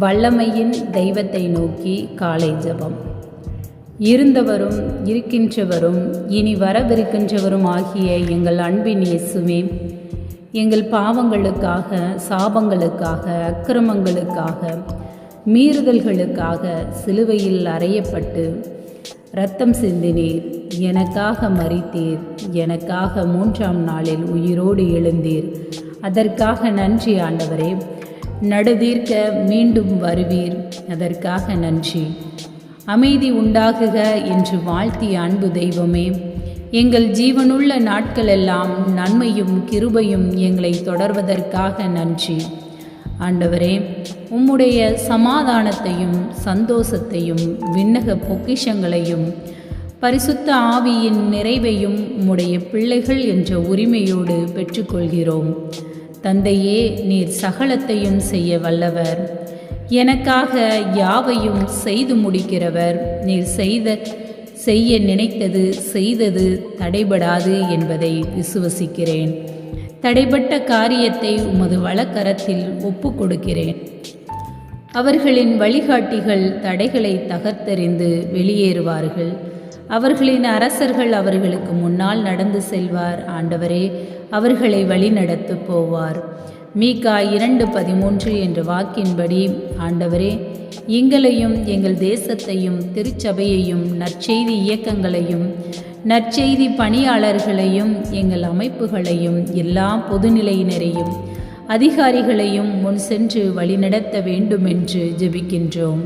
வல்லமையின் தெய்வத்தை நோக்கி காலை ஜபம். இருந்தவரும் இருக்கின்றவரும் இனி வரவிருக்கின்றவரும் ஆகிய எங்கள் அன்பின் இயேசுவே எங்கள் பாவங்களுக்காக சாபங்களுக்காக அக்கிரமங்களுக்காக மீறுதல்களுக்காக சிலுவையில் அறையப்பட்டு இரத்தம் சிந்தினீர். எனக்காக மறித்தீர் எனக்காக மூன்றாம் நாளில் உயிரோடு எழுந்தீர். அதற்காக நன்றி ஆண்டவரே. நடுதீர்க்க மீண்டும் வருவீர். அதற்காக நன்றி. அமைதி உண்டாகுக என்று வாழ்த்திய அன்பு தெய்வமே. எங்கள் ஜீவனுள்ள நாட்களெல்லாம் நன்மையும் கிருபையும் எங்களை தொடர்வதற்காக நன்றி. ஆண்டவரே உம்முடைய சமாதானத்தையும் சந்தோஷத்தையும் விண்ணக பொக்கிஷங்களையும் பரிசுத்த ஆவியின் நிறைவையும் உம்முடைய பிள்ளைகள் என்ற உரிமையோடு பெற்றுக்கொள்கிறோம். தந்தையே நீர் சகலத்தையும் செய்ய வல்லவர். எனக்காக யாவையும் செய்து முடிக்கிறவர். நீர் செய்த செய்ய நினைத்தது செய்தது தடைபடாது என்பதை விசுவசிக்கிறேன். தடைப்பட்ட காரியத்தை உமது வழக்கரத்தில் ஒப்பு கொடுக்கிறேன். அவர்களின் வழிகாட்டிகள் தடைகளை தகர்த்தறிந்து வெளியேறுவார்கள். அவர்களின் அரசர்கள் அவர்களுக்கு முன்னால் நடந்து செல்வார். ஆண்டவரே அவர்களை வழிநடத்து போவார். மீகா இரண்டு பதிமூன்று என்ற வாக்கின்படி ஆண்டவரே எங்களையும் எங்கள் தேசத்தையும் திருச்சபையையும் நற்செய்தி இயக்கங்களையும் நற்செய்தி பணியாளர்களையும் எங்கள் அமைப்புகளையும் எல்லா பொதுநிலையினரையும் அதிகாரிகளையும் முன் சென்று வழிநடத்த வேண்டுமென்று ஜெபிக்கின்றோம்.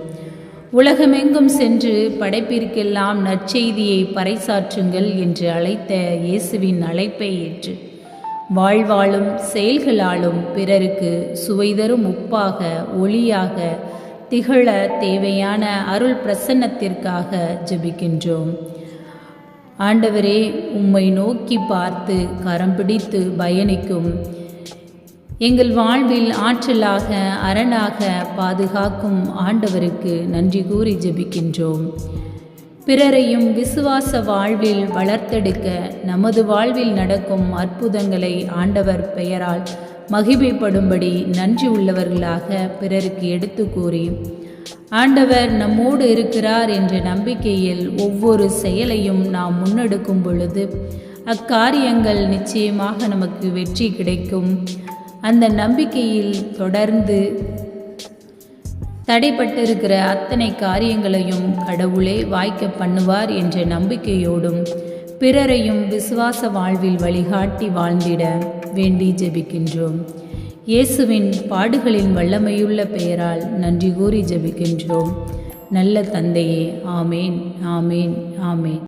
உலகமெங்கும் சென்று படைப்பிற்கெல்லாம் நற்செய்தியை பறைசாற்றுங்கள் என்று அழைத்த இயேசுவின் அழைப்பை ஏற்று வாழ்வாலும் செயல்களாலும் பிறருக்கு சுவைதரும் உப்பாக ஒளியாக திகழ தேவையான அருள் பிரசன்னத்திற்காக ஜெபிக்கின்றோம். ஆண்டவரே உம்மை நோக்கி பார்த்து கரம் பிடித்து பயணிக்கும் எங்கள் வாழ்வில் ஆற்றலாக அரணாக பாதுகாக்கும் ஆண்டவருக்கு நன்றி கூறி ஜெபிக்கின்றோம். பிறரையும் விசுவாச வாழ்வில் வளர்த்தெடுக்க நமது வாழ்வில் நடக்கும் அற்புதங்களை ஆண்டவர் பெயரால் மகிமைப்படும்படி நன்றி உள்ளவர்களாக பிறருக்கு எடுத்து கூறி ஆண்டவர் நம்மோடு இருக்கிறார் என்ற நம்பிக்கையில் ஒவ்வொரு செயலையும் நாம் முன்னெடுக்கும் பொழுது அக்காரியங்கள் நிச்சயமாக நமக்கு வெற்றி கிடைக்கும். அந்த நம்பிக்கையில் தொடர்ந்து தடைப்பட்டிருக்கிற அத்தனை காரியங்களையும் கடவுளே வாய்க்க பண்ணுவார் என்ற நம்பிக்கையோடும் பிறரையும் விசுவாச வாழ்வில் வழிகாட்டி வாழ்ந்திட வேண்டி ஜெபிக்கின்றோம். இயேசுவின் பாடுகளின் வல்லமையுள்ள பெயரால் நன்றி கூறி ஜெபிக்கின்றோம். நல்ல தந்தையே ஆமேன் ஆமேன் ஆமேன்.